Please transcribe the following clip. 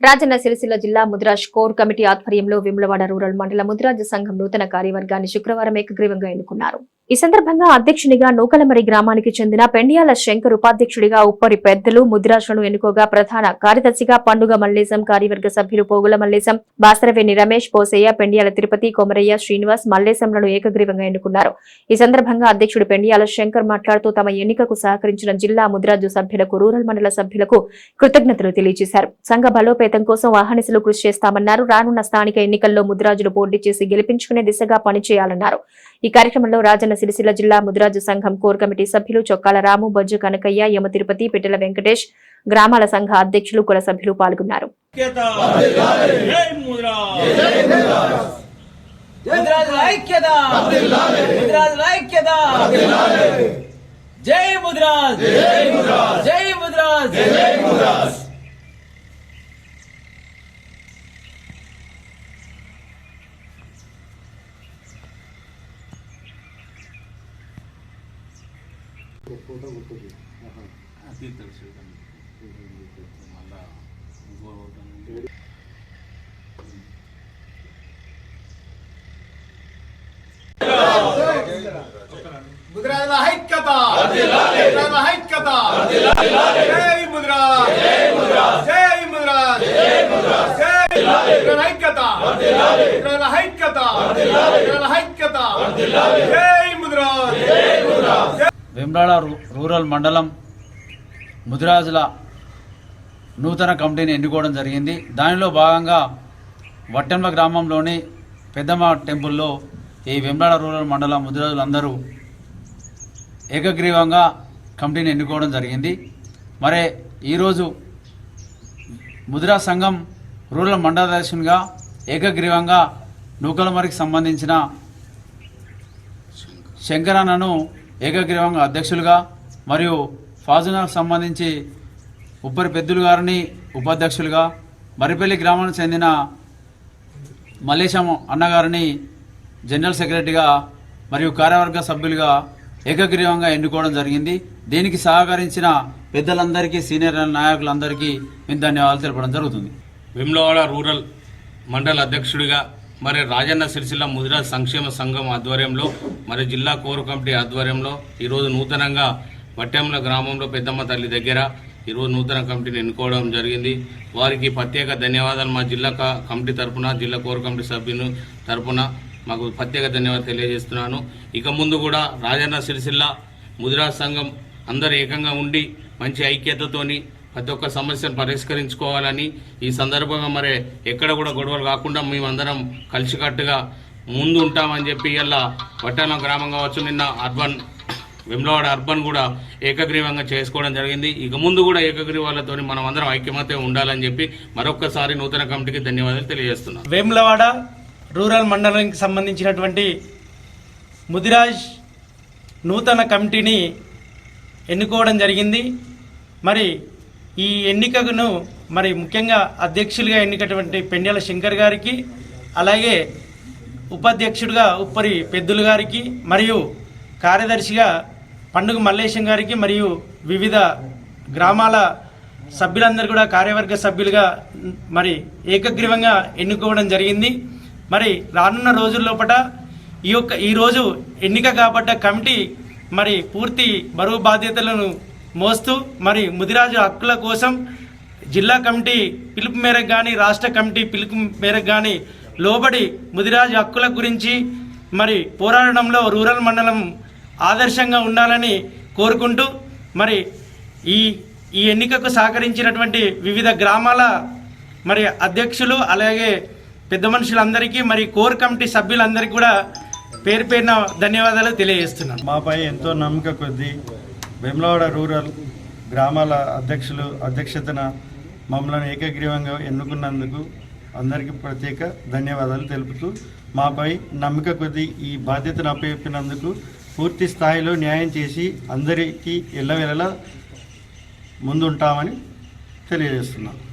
రాజన్న సిరిసిల్ల జిల్లా Mudiraj core committee ఆధ్వర్యంలో విమ్లవాడ rural మండల ముద్రాజ్ సంఘం నూతన కార్యవర్గాన్ని శుక్రవారం ఏకగ్రీవంగా ఎన్నుకున్నారు. ఈ సందర్భంగా అధ్యక్షునిగా నూకలమరి గ్రామానికి చెందిన పెండియాల శంకర్ ఉపాధ్యక్షుడిగా ఉప్పరి పెద్దలు ముద్రాజులను ఎన్నుకోగా ప్రధాన కార్యదర్శిగా పండుగ మల్లేశం కార్యవర్గ సభ్యులు పోగుల మల్లేశం బాసరవేణి రమేష్ పోసయ్య పెండియాల తిరుపతి కొమరయ్య శ్రీనివాస్ మల్లేశంలను ఏకగ్రీవంగా ఎన్నుకున్నారు. ఈ సందర్భంగా అధ్యక్షుడు పెండియాల శంకర్ మాట్లాడుతూ తమ ఎన్నికకు సహకరించిన జిల్లా ముద్రాజు సభ్యులకు రూరల్ మండల సభ్యులకు కృతజ్ఞతలు తెలియజేశారు. సంఘ బలోపేతం కోసం వాహనసులు కృషి చేస్తామన్నారు. రానున్న స్థానిక ఎన్నికల్లో ముద్రాజులు పోటీ చేసి గెలిపించుకునే దిశగా పనిచేయాలన్నారు. ఈ కార్యక్రమంలో రాజన్న సిరిసిల్ల జిల్లా ముదిరాజు సంఘం కోర్ కమిటీ సభ్యులు చొక్కాల రాము బొజ్జు కనకయ్య యమ తిరుపతి పిట్టల వెంకటేష్ గ్రామాల సంఘ అధ్యక్షులు కుల సభ్యులు పాల్గొన్నారు. ఐక్యత ముద్రాజుల ఐక్యత ముద్రాజుల జై ముద్రాజ్. జై ముద్రాజ్ జై ముద్రాజ్ ముద్రాల ఐక్యత ముద్రాల ఐక్యత. జై ముద్రా జై ముద్రా జై ముద్రా జై ముద్రా జై ముద్రాల ఐక్యత ముద్రాల ఐక్యత ముద్రాల ఐక్యత జై ముద్రా జై ముద్రా వెమ్రాడ రూ- రూరల్ మండలం ముదిరాజుల నూతన కమిటీని ఎన్నుకోవడం జరిగింది. దానిలో భాగంగా వట్టెంల గ్రామంలోని పెద్దమ్మ టెంపుల్లో ఈ వెమ్రాడ రూరల్ మండలం ముదిరాజులందరూ ఏకగ్రీవంగా కమిటీని ఎన్నుకోవడం జరిగింది. మరి ఈరోజు ముదిరా సంఘం రూరల్ మండలాధ్యక్షునిగా ఏకగ్రీవంగా నూకలమరికి సంబంధించిన శంకరన్నను ఏకగ్రీవంగా అధ్యక్షులుగా మరియు ఫాజునాకు సంబంధించి ఉబ్బరి పెద్దులు గారిని ఉపాధ్యక్షులుగా మరిపల్లి గ్రామానికి చెందిన మల్లేశం అన్నగారిని జనరల్ సెక్రటరీగా మరియు కార్యవర్గ సభ్యులుగా ఏకగ్రీవంగా ఎన్నుకోవడం జరిగింది. దీనికి సహకరించిన పెద్దలందరికీ సీనియర్ నాయకులందరికీ మేము ధన్యవాదాలు తెలపడం జరుగుతుంది. విమ్లవాడ రూరల్ మండల అధ్యక్షుడిగా మరి రాజన్న సిరిసిల్ల ముదిరాజ్ సంక్షేమ సంఘం ఆధ్వర్యంలో మరి జిల్లా కోర్ కమిటీ ఆధ్వర్యంలో ఈరోజు నూతనంగా వట్టెంల గ్రామంలో పెద్దమ్మ తల్లి దగ్గర ఈరోజు నూతన కమిటీని ఎన్నుకోవడం జరిగింది. వారికి ప్రత్యేక ధన్యవాదాలు మా జిల్లా కమిటీ తరపున జిల్లా కోర్ కమిటీ సభ్యులు తరపున మాకు ప్రత్యేక ధన్యవాదాలు తెలియజేస్తున్నాను. ఇక ముందు కూడా రాజన్న సిరిసిల్ల ముదిరాజ్ సంఘం అందరు ఏకంగా ఉండి మంచి ఐక్యతతోని ప్రతి ఒక్క సమస్యను పరిష్కరించుకోవాలని ఈ సందర్భంగా మరి ఎక్కడ కూడా గొడవలు కాకుండా మేమందరం కలిసికట్టుగా ముందు ఉంటామని చెప్పి ఇలా పట్టణం గ్రామం కావచ్చు నిన్న అర్బన్ వెమ్లవాడ అర్బన్ కూడా ఏకగ్రీవంగా చేసుకోవడం జరిగింది. ఇక ముందు కూడా ఏకగ్రీవాలతో మనం అందరం ఐక్యమత్య ఉండాలని చెప్పి మరొక్కసారి నూతన కమిటీకి ధన్యవాదాలు తెలియజేస్తున్నాం. వేములవాడ రూరల్ మండలానికి సంబంధించినటువంటి ముదిరాజ్ నూతన కమిటీని ఎన్నుకోవడం జరిగింది. మరి ఈ ఎన్నికను మరి ముఖ్యంగా అధ్యక్షులుగా ఎన్నికటువంటి పెండ్యాల శంకర్ గారికి అలాగే ఉపాధ్యక్షుడిగా ఉప్పరి పెద్దులు గారికి మరియు కార్యదర్శిగా పండుగ మల్లేశం గారికి మరియు వివిధ గ్రామాల సభ్యులందరూ కూడా కార్యవర్గ సభ్యులుగా మరి ఏకగ్రీవంగా ఎన్నుకోవడం జరిగింది. మరి రానున్న రోజుల లోపల ఈ యొక్క ఈరోజు ఎన్నిక కాబట్ట కమిటీ మరి పూర్తి బరువు బాధ్యతలను మోస్తూ మరి ముదిరాజు హక్కుల కోసం జిల్లా కమిటీ పిలుపు మేరకు కానీ రాష్ట్ర కమిటీ పిలుపు మేరకు కానీ లోబడి ముదిరాజు హక్కుల గురించి మరి పోరాడడంలో రూరల్ మండలం ఆదర్శంగా ఉండాలని కోరుకుంటూ మరి ఈ ఈ ఎన్నికకు సహకరించినటువంటి వివిధ గ్రామాల మరి అధ్యక్షులు అలాగే పెద్ద మనుషులందరికీ మరి కోర్ కమిటీ సభ్యులందరికీ కూడా పేరు పేరున ధన్యవాదాలు తెలియజేస్తున్నాను. మాపై ఎంతో నమ్మక కొద్దీ వెమ్లవాడ రూరల్ గ్రామాల అధ్యక్షులు అధ్యక్షతన మమ్మల్ని ఏకగ్రీవంగా ఎన్నుకున్నందుకు అందరికీ ప్రత్యేక ధన్యవాదాలు తెలుపుతూ మాపై నమ్మక కొద్దీ ఈ బాధ్యతను అప్పచెప్పినందుకు పూర్తి స్థాయిలో న్యాయం చేసి అందరికీ ఎల్లవెల్లలా ముందుంటామని తెలియజేస్తున్నాను